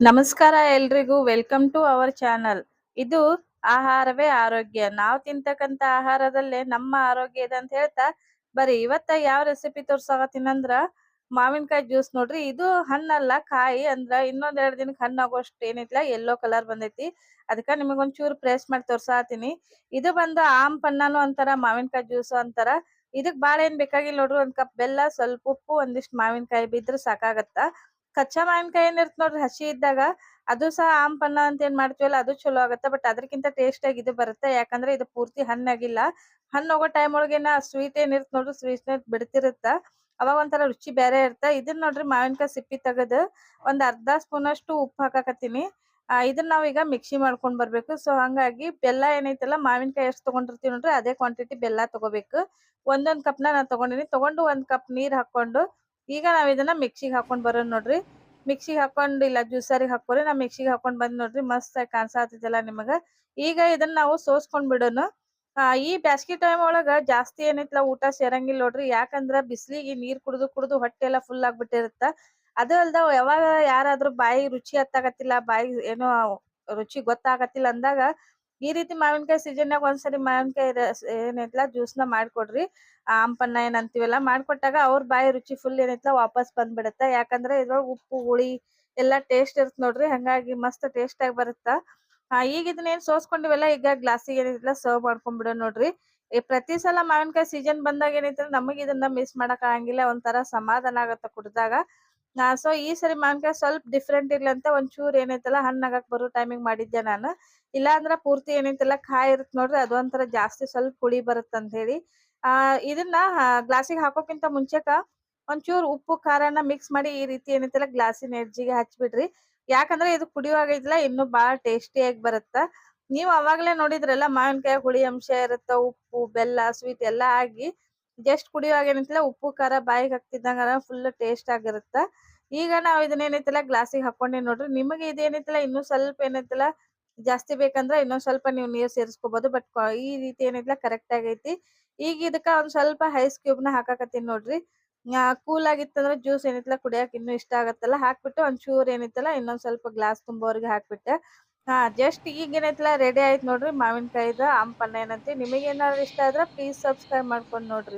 ನಮಸ್ಕಾರ ಎಲ್ರಿಗೂ welcome to our channel ಇದು ಆಹಾರವೇ ಆರೋಗ್ಯ. ನಾವು ತಿಂತಕ್ಕಂತ ಆಹಾರದಲ್ಲೇ ನಮ್ಮ ಆರೋಗ್ಯ ಇದೆ ಅಂತ ಹೇಳ್ತಾ, ಬರಿ ಇವತ್ತ ಯಾವ ರೆಸಿಪಿ ತೋರ್ಸಾಕತ್ತೀನಂದ್ರ ಮಾವಿನಕಾಯಿ ಜ್ಯೂಸ್ ನೋಡ್ರಿ. ಇದು ಹಣ್ಣಲ್ಲ, ಕಾಯಿ ಅಂದ್ರ, ಇನ್ನೊಂದ್ ಎರಡ್ ದಿನಕ್ಕೆ ಹಣ್ಣು ಆಗೋಷ್ಟು ಏನೈತಿಲ್ಲ ಯೆಲ್ಲೋ ಕಲರ್ ಬಂದೈತಿ. ಅದಕ್ಕ ನಿಮಗೆ ಒಂಚೂರು ಪ್ರೆಸ್ ಮಾಡಿ ತೋರ್ಸಾತೀನಿ ಇದು ಬಂದು ಆಮ್ ಪನ್ನಾನು ಅಂತಾರ, ಮಾವಿನಕಾಯಿ ಜ್ಯೂಸ್ ಅಂತಾರ. ಇದಕ್ ಬಾಳ ಏನ್ ಬೇಕಾಗಿಲ್ಲ ನೋಡ್ರಿ, ಒಂದ್ ಕಪ್ ಬೆಲ್ಲ, ಸ್ವಲ್ಪ ಉಪ್ಪು, ಒಂದಿಷ್ಟು ಮಾವಿನಕಾಯಿ ಬಿದ್ರೆ ಸಾಕಾಗತ್ತ. ಕಚ್ಚಾ ಮಾವಿನಕಾಯಿ ಏನಿರ್ತ ನೋಡ್ರಿ ಹಸಿ ಇದ್ದಾಗ, ಅದು ಸಹ ಆಮ್ ಪನ್ನ ಅಂತ ಏನ್ ಮಾಡ್ತೀವಲ್ಲ, ಅದು ಚಲೋ ಆಗುತ್ತೆ. ಬಟ್ ಅದಕ್ಕಿಂತ ಟೇಸ್ಟ್ ಆಗಿ ಇದು ಬರುತ್ತೆ. ಯಾಕಂದ್ರೆ ಇದು ಪೂರ್ತಿ ಹಣ್ಣಾಗಿಲ್ಲ. ಹಣ್ಣು ಹೋಗೋ ಟೈಮ್ ಒಳಗೇನ ಸ್ವೀಟ್ ಏನ್ ಇರ್ತ ನೋಡ್ರಿ ಸ್ವೀಟ್ನೆಸ್ ಬಿಡ್ತಿರುತ್ತ. ಅವಾಗ ಒಂಥರ ರುಚಿ ಬೇರೆ ಇರ್ತ ಇದನ್ನ ನೋಡ್ರಿ ಮಾವಿನಕಾಯಿ ಸಿಪ್ಪಿ ತೆಗೆದು ಒಂದ್ ಅರ್ಧ ಸ್ಪೂನ್ ಅಷ್ಟು ಉಪ್ಪು ಹಾಕಾಕತ್ತೀನಿ. ಇದನ್ನ ನಾವೀಗ ಮಿಕ್ಸಿ ಮಾಡ್ಕೊಂಡ್ ಬರ್ಬೇಕು. ಸೊ ಹಂಗಾಗಿ ಬೆಲ್ಲ ಏನೈತಲ್ಲ, ಮಾವಿನಕಾಯಿ ಎಷ್ಟು ತಗೊಂಡಿರ್ತೀವಿ ನೋಡ್ರಿ, ಅದೇ ಕ್ವಾಂಟಿಟಿ ಬೆಲ್ಲ ತಗೋಬೇಕು. ಒಂದೊಂದ್ ಕಪ್ನ ನಾ ತಗೊಂಡಿನಿ. ತಗೊಂಡು ಒಂದ್ ಕಪ್ ನೀರ್ ಹಾಕೊಂಡು ಈಗ ನಾವ್ ಇದನ್ನ ಮಿಕ್ಸಿಗೆ ಹಾಕೊಂಡ್ ಬರೋಣ ನೋಡ್ರಿ. ಮಿಕ್ಸಿಗೆ ಹಾಕೊಂಡ್ ಇಲ್ಲ ಜ್ಯೂಸರಿಗೆ ಹಾಕೋರಿ ನಾ ಮಿಕ್ಸಿಗೆ ಹಾಕೊಂಡ್ ಬಂದ್ ನೋಡ್ರಿ ಮಸ್ತ್ ಆಗಿ ಕಾಣ್ಸಾತೈತಲ್ಲ ನಿಮಗ. ಈಗ ಇದನ್ನ ನಾವು ಸೋಸ್ಕೊಂಡ್ ಬಿಡೋಣ ಈ ಬ್ಯಾಸ್ಗಿ ಟೈಮ್ ಒಳಗ ಜಾಸ್ತಿ ಏನೈತ್ಲ ಊಟ ಸೇರಂಗಿಲ್ಲ ನೋಡ್ರಿ. ಯಾಕಂದ್ರ ಬಿಸ್ಲಿಗೆ ನೀರ್ ಕುಡ್ದು ಕುಡಿದು ಹೊಟ್ಟೆ ಎಲ್ಲಾ ಫುಲ್ ಆಗ್ಬಿಟ್ಟಿರುತ್ತ. ಅದು ಅಲ್ದ ಯಾವಾಗ ಯಾರಾದ್ರೂ ಬಾಯಿ ರುಚಿ ಹತ್ತಾಗತ್ತಿಲ್ಲ ಬಾಯಿ ಏನೋ ರುಚಿ ಗೊತ್ತಾಗತ್ತಿಲ್ಲ ಅಂದಾಗ ಈ ರೀತಿ ಮಾವಿನಕಾಯಿ ಸೀಸನ್ಯಾಗ ಒಂದ್ಸರಿ ಮಾವಿನಕಾಯಿ ರಸ ಜ್ಯೂಸ್ ಜ್ಯೂಸ್ನ ಮಾಡ್ಕೊಡ್ರಿ. ಆಂಪನ್ನ ಏನ್ ಅಂತೀವಲ್ಲ ಮಾಡ್ಕೊಟ್ಟಾಗ ಅವ್ರ ಬಾಯಿ ರುಚಿ ಫುಲ್ ಏನೈತಲ್ಲ ವಾಪಸ್ ಬಂದ್ಬಿಡತ್ತ. ಯಾಕಂದ್ರೆ ಇದ್ರೊಳಗ ಉಪ್ಪು, ಹುಳಿ ಎಲ್ಲಾ ಟೇಸ್ಟ್ ಇರುತ್ತೆ ನೋಡ್ರಿ. ಹಂಗಾಗಿ ಮಸ್ತ್ ಟೇಸ್ಟ್ ಆಗಿ ಬರುತ್ತ. ಈಗ ಇದನ್ನ ಏನ್ ಸೋಸ್ಕೊಂಡಿವಲ್ಲ, ಈಗ ಗ್ಲಾಸಿಗೆ ಏನೈತಿಲ್ಲ ಸರ್ವ್ ಮಾಡ್ಕೊಂಡ್ಬಿಡೋ ನೋಡ್ರಿ. ಪ್ರತಿ ಸಲ ಮಾವಿನಕಾಯಿ ಸೀಸನ್ ಬಂದಾಗ ಏನೈತಲ್ಲ ನಮಗ್ ಇದನ್ನ ಮಿಸ್ ಮಾಡಕ್ ಆಗಂಗಿಲ್ಲ. ಒಂಥರ ಸಮಾಧಾನ ಆಗತ್ತ ಕುಡ್ದಾಗ. ಸೊ ಈ ಸರಿ ಮಾವಿನಕಾಯಿ ಸ್ವಲ್ಪ ಡಿಫ್ರೆಂಟ್ ಇರ್ಲಿ ಅಂತ ಒಂಚೂರ್ ಏನೈತಲ್ಲ ಹಣ್ಣಾಗಕ್ ಬರೋ ಟೈಮಿಂಗ್ ಮಾಡಿದ್ದೆ ನಾನು. ಇಲ್ಲ ಅಂದ್ರ ಪೂರ್ತಿ ಏನೈತಲ್ಲ ಕಾಯಿ ಇರುತ್ತೆ ನೋಡ್ರಿ ಅದೊಂಥರ ಜಾಸ್ತಿ ಸ್ವಲ್ಪ ಹುಳಿ ಬರುತ್ತೆ ಅಂತ ಹೇಳಿ. ಆ, ಇದನ್ನ ಗ್ಲಾಸಿಗೆ ಹಾಕೋಕ್ಕಿಂತ ಮುಂಚೆಕ ಒಂಚೂರ್ ಉಪ್ಪು, ಖಾರನ ಮಿಕ್ಸ್ ಮಾಡಿ ಈ ರೀತಿ ಏನೈತಲ್ಲ ಗ್ಲಾಸಿನ ಎಡ್ಜಿಗೆ ಹಚ್ಬಿಡ್ರಿ. ಯಾಕಂದ್ರೆ ಇದು ಕುಡಿಯುವಾಗ ಇನ್ನು ಬಹಳ ಬಾಳ ಟೇಸ್ಟಿ ಆಗಿ ಬರುತ್ತ. ನೀವ್ ಅವಾಗ್ಲೇ ನೋಡಿದ್ರಲ್ಲ ಮಾವಿನಕಾಯಿ ಹುಳಿ ಅಂಶ ಇರುತ್ತ, ಉಪ್ಪು, ಬೆಲ್ಲ ಸ್ವೀಟ್ ಎಲ್ಲಾ ಆಗಿ ಜಸ್ಟ್ ಕುಡಿಯುವಾಗ ಏನೈತಿಲ್ಲ ಉಪ್ಪು, ಖಾರ, ಬಾಯಿಗೆ ಹಾಕ್ತಿದ್ದಂಗ ಫುಲ್ ಟೇಸ್ಟ್ ಆಗಿರುತ್ತ. ಈಗ ನಾವು ಗ್ಲಾಸ್ ಗ್ಲಾಸಿಗೆ ಹಾಕೊಂಡೆ ನೋಡ್ರಿ. ನಿಮಗೆ ಇದೇನೈತಿಲ್ಲ ಇನ್ನೂ ಸ್ವಲ್ಪ ಏನೈತಿಲ್ಲ ಜಾಸ್ತಿ ಬೇಕಂದ್ರೆ ಇನ್ನೊಂದ್ ಸ್ವಲ್ಪ ನೀವು ನೀರ್ ಸೇರಿಸ್ಕೋಬಹುದು ಬಟ್ ಈ ರೀತಿ ಏನೈತಿಲ್ಲ ಕರೆಕ್ಟ್ ಆಗೈತಿ. ಈಗ ಇದಕ್ಕ ಒಂದ್ ಸ್ವಲ್ಪ ಐಸ್ ಕ್ಯೂಬ್ನ ಹಾಕಾಕತ್ತೀನಿ ನೋಡ್ರಿ. ಕೂಲ್ ಆಗಿತ್ತಂದ್ರ ಜ್ಯೂಸ್ ಏನೈತಿಲ್ಲ ಕುಡಿಯಕ್ಕೆ ಇನ್ನೂ ಇಷ್ಟ ಆಗತ್ತಲ್ಲ. ಹಾಕ್ಬಿಟ್ಟು ಚೂರ್ ಏನೈತಲ್ಲ ಇನ್ನೊಂದ್ ಸ್ವಲ್ಪ ಗ್ಲಾಸ್ ತುಂಬೋರಿಗೆ ಹಾಕ್ಬಿಟ್ಟೆ. ಹಾ ಜಸ್ಟ್ ಈಗ ಏನೈತಿಲ್ಲ ರೆಡಿ ಆಯ್ತು ನೋಡ್ರಿ. ಮಾವಿನಕಾಯಿದ ಅಂಪನ್ನ ಏನಂತೆ ನಿಮಗೆ ಏನಾದ್ರು ಇಷ್ಟ ಆದ್ರ ಪ್ಲೀಸ್ ಸಬ್ಸ್ಕ್ರೈಬ್ ಮಾಡ್ಕೊಂಡ್ ನೋಡ್ರಿ.